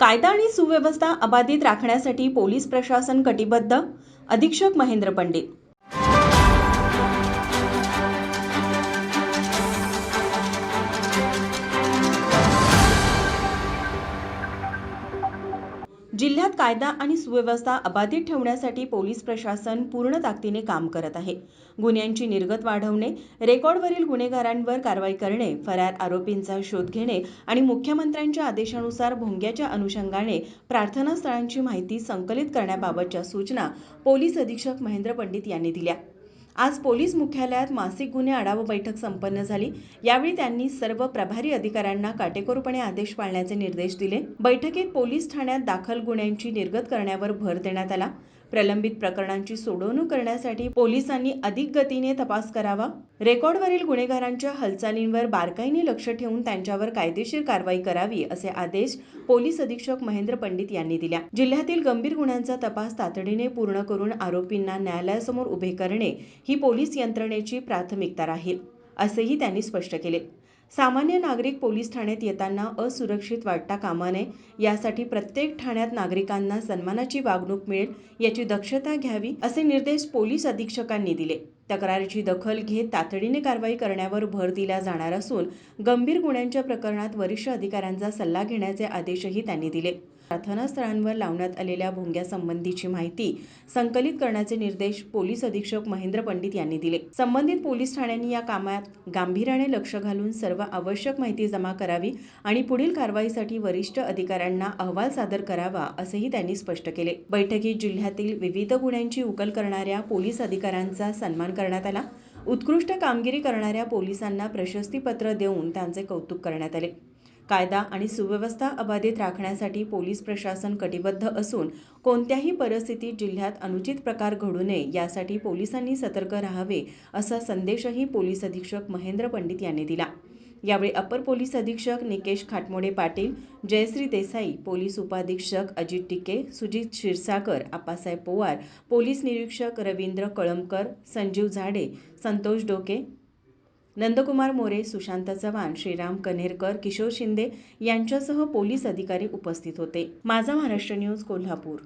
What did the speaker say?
कायदा आणि सुव्यवस्था अबाधित राखण्यासाठी पोलीस प्रशासन कटिबद्ध? अधीक्षक महेंद्र पंडित जिल्ह्यात कायदा आणि सुव्यवस्था अबाधित ठेवण्यासाठी पोलीस प्रशासन पूर्ण ताकदीने काम करत आहे. गुन्ह्यांची निर्गत वाढवणे रेकॉर्डवरील गुन्हेगारांवर कारवाई करणे फरार आरोपींचा शोध घेणे आणि मुख्यमंत्र्यांच्या आदेशानुसार भोंग्याच्या अनुषंगाने प्रार्थनास्थळांची माहिती संकलित करण्याबाबतच्या सूचना पोलीस अधीक्षक महेंद्र पंडित यांनी दिल्या. आज पोलीस मुख्यालयात मासिक गुन्हे आढावा बैठक संपन्न झाली. यावेळी त्यांनी सर्व प्रभारी अधिकाऱ्यांना काटेकोरपणे आदेश पाळण्याचे निर्देश दिले. बैठकीत पोलीस ठाण्यात दाखल गुन्ह्यांची निर्गत करण्यावर भर देण्यात आला. प्रलंबित प्रकरणांची सोडवणूक करण्यासाठी पोलिसांनी अधिक गतीने तपास करावा. रेकॉर्डवरील गुन्हेगारांच्या हालचालींवर बारकाईने लक्ष ठेवून त्यांच्यावर कायदेशीर कारवाई करावी असे आदेश पोलीस अधीक्षक महेंद्र पंडित यांनी दिल्या. जिल्ह्यातील गंभीर गुन्ह्यांचा तपास तातडीने पूर्ण करून आरोपींना न्यायालयासमोर उभे करणे ही पोलीस यंत्रणेची प्राथमिकता राहील असेही त्यांनी स्पष्ट केले. सामान्य नागरिक पोलीस ठाण्यात येताना असुरक्षित वाटता कामा नये यासाठी प्रत्येक ठाण्यात नागरिकांना सन्मानाची वागणूक मिळेल याची दक्षता घ्यावी असे निर्देश पोलीस अधीक्षकांनी दिले. तक्रारीची दखल घेत तातडीने कारवाई करण्यावर भर दिला जाणार असून गंभीर गुन्ह्यांच्या प्रकरणात वरिष्ठ अधिकाऱ्यांचा सल्ला घेण्याचे आदेशही त्यांनी दिले. प्रार्थनास्थळांवर लावण्यात आलेल्या भोंग्यासंबंधीची माहिती संकलित करण्याचे निर्देश पोलीस अधीक्षक महेंद्र पंडित यांनी दिले. संबंधित पोलीस ठाण्यांनी या कामात गांभीर्याने लक्ष घालून सर्व आवश्यक माहिती जमा करावी आणि पुढील कारवाईसाठी वरिष्ठ अधिकाऱ्यांना अहवाल सादर करावा असेही त्यांनी स्पष्ट केले. बैठकीत जिल्ह्यातील विविध गुन्ह्यांची उकल करणाऱ्या पोलीस अधिकाऱ्यांचा सन्मान सन्मान करण्यात आला. उत्कृष्ट कामगिरी करणाऱ्या पोलिसांना प्रशस्तीपत्र देऊन त्यांचे कौतुक करण्यात आले. कायदा आणि सुव्यवस्था अबाधित राखण्यासाठी पोलीस प्रशासन कटिबद्ध असून कोणत्याही परिस्थितीत जिल्ह्यात अनुचित प्रकार घडू नये यासाठी पोलिसांनी सतर्क राहावे असा संदेशही पोलीस अधीक्षक महेंद्र पंडित यांनी दिला. यावेळी अपर पोलीस अधीक्षक निकेश खाटमोडे पाटील जयश्री देसाई पोलीस उपाधीक्षक अजित टिके सुजित क्षीरसागर आप्पासाहेब पोवार पोलीस निरीक्षक रवींद्र कळमकर संजीव झाडे संतोष डोके नंदकुमार मोरे सुशांत चव्हाण श्रीराम कन्हेरकर किशोर शिंदे यांच्यासह पोलीस अधिकारी उपस्थित होते. माझा महाराष्ट्र न्यूज कोल्हापूर.